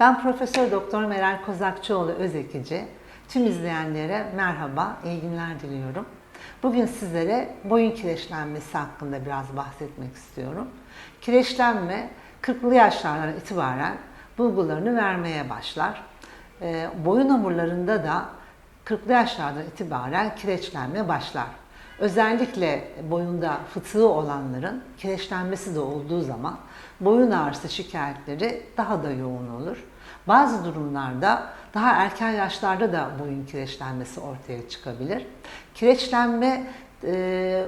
Ben Profesör Doktor Meral Kozakçıoğlu Özekici. Tüm izleyenlere merhaba, iyi günler diliyorum. Bugün sizlere boyun kireçlenmesi hakkında biraz bahsetmek istiyorum. Kireçlenme 40'lı yaşlardan itibaren bulgularını vermeye başlar. Ee, boyun omurlarında da 40'lı yaşlardan itibaren kireçlenme başlar. Özellikle boyunda fıtığı olanların kireçlenmesi de olduğu zaman boyun ağrısı şikayetleri daha da yoğun olur. Bazı durumlarda daha erken yaşlarda da boyun kireçlenmesi ortaya çıkabilir. Kireçlenme e,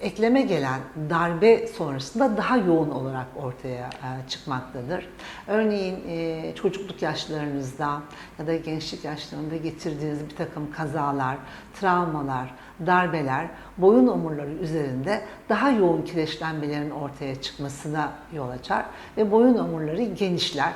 ekleme gelen darbe sonrasında daha yoğun olarak ortaya e, çıkmaktadır. Örneğin e, çocukluk yaşlarınızda ya da gençlik yaşlarında getirdiğiniz bir takım kazalar, travmalar, darbeler boyun omurları üzerinde daha yoğun kireçlenmelerin ortaya çıkmasına yol açar ve boyun omurları genişler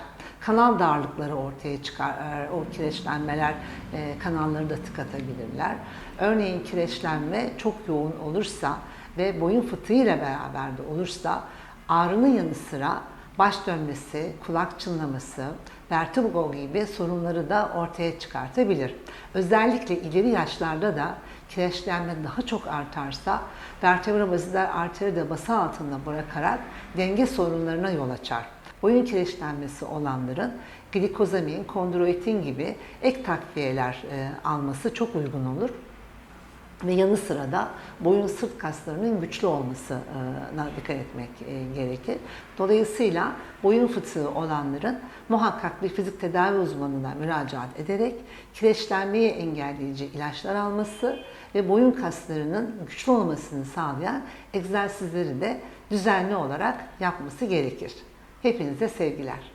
kanal darlıkları ortaya çıkar. Eğer O kireçlenmeler e, kanalları da tıkatabilirler. Örneğin kireçlenme çok yoğun olursa ve boyun fıtığıyla beraber de olursa ağrının yanı sıra baş dönmesi, kulak çınlaması, vertigo gibi sorunları da ortaya çıkartabilir. Özellikle ileri yaşlarda da kireçlenme daha çok artarsa vertebra baziler arteri de bası altında bırakarak denge sorunlarına yol açar. Boyun kireçlenmesi olanların glikozamin, kondroitin gibi ek takviyeler e, alması çok uygun olur. Ve yanı sıra da boyun sırt kaslarının güçlü olmasına dikkat etmek e, gerekir. Dolayısıyla boyun fıtığı olanların muhakkak bir fizik tedavi uzmanına müracaat ederek kireçlenmeyi engelleyici ilaçlar alması ve boyun kaslarının güçlü olmasını sağlayan egzersizleri de düzenli olarak yapması gerekir. Hepinize sevgiler.